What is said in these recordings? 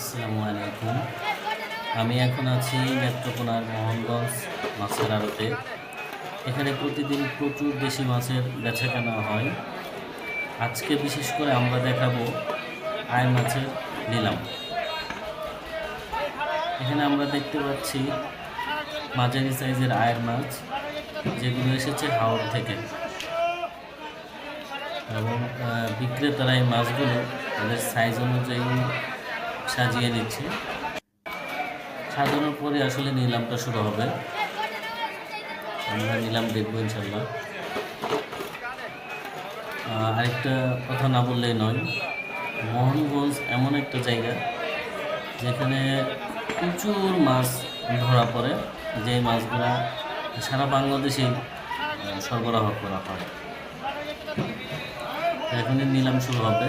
আসসালামু আলাইকুম আমি এখন আছি নেত্রকোনার মোহনগঞ্জ মাছের আড়তে। এখানে প্রতিদিন প্রচুর বেশি মাছের বেচা কেনা হয়। আজকে বিশেষ করে আমরা দেখাবো আয় মাছের নিলাম। এখানে আমরা দেখতে পাচ্ছি মাঝারি সাইজের আয়ের মাছ, যেগুলো এসেছে হাওড় থেকে। এবং বিক্রেতারা এই মাছগুলো, তাদের সাইজ অনুযায়ী সাজিয়ে নিচ্ছে। সাজানোর পরে আসলে নিলামটা শুরু হবে। আমরা নিলাম দেখব ইনশাল্লাহ আরেকটা কথা না বললেই নয়, মোহনগঞ্জ এমন একটা জায়গা যেখানে প্রচুর মাছ ধরা পড়ে যে মাছগুলা সারা বাংলাদেশে সরবরাহ করা হয়। এখনই নিলাম শুরু হবে।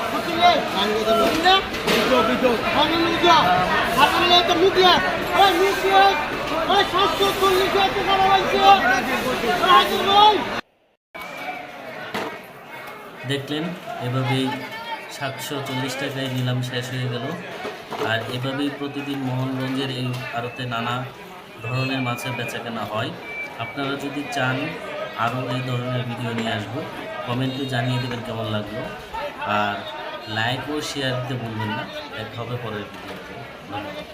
দেখলেন, এভাবেই সাতশো চল্লিশ টাকায় নিলাম, শেষ হয়ে গেল। আর এভাবেই প্রতিদিন মোহনগঞ্জের এই ভারতে নানা ধরনের মাছের বেচাকেনা হয়। আপনারা যদি চান, আরও এই ধরনের ভিডিও নিয়ে আসব। কমেন্টে জানিয়ে দেবেন কেমন লাগল। আর লাইক ও শেয়ার দিতে ভুলবেন না। দেখা হবে পরের ভিডিওতে ধন্যবাদ।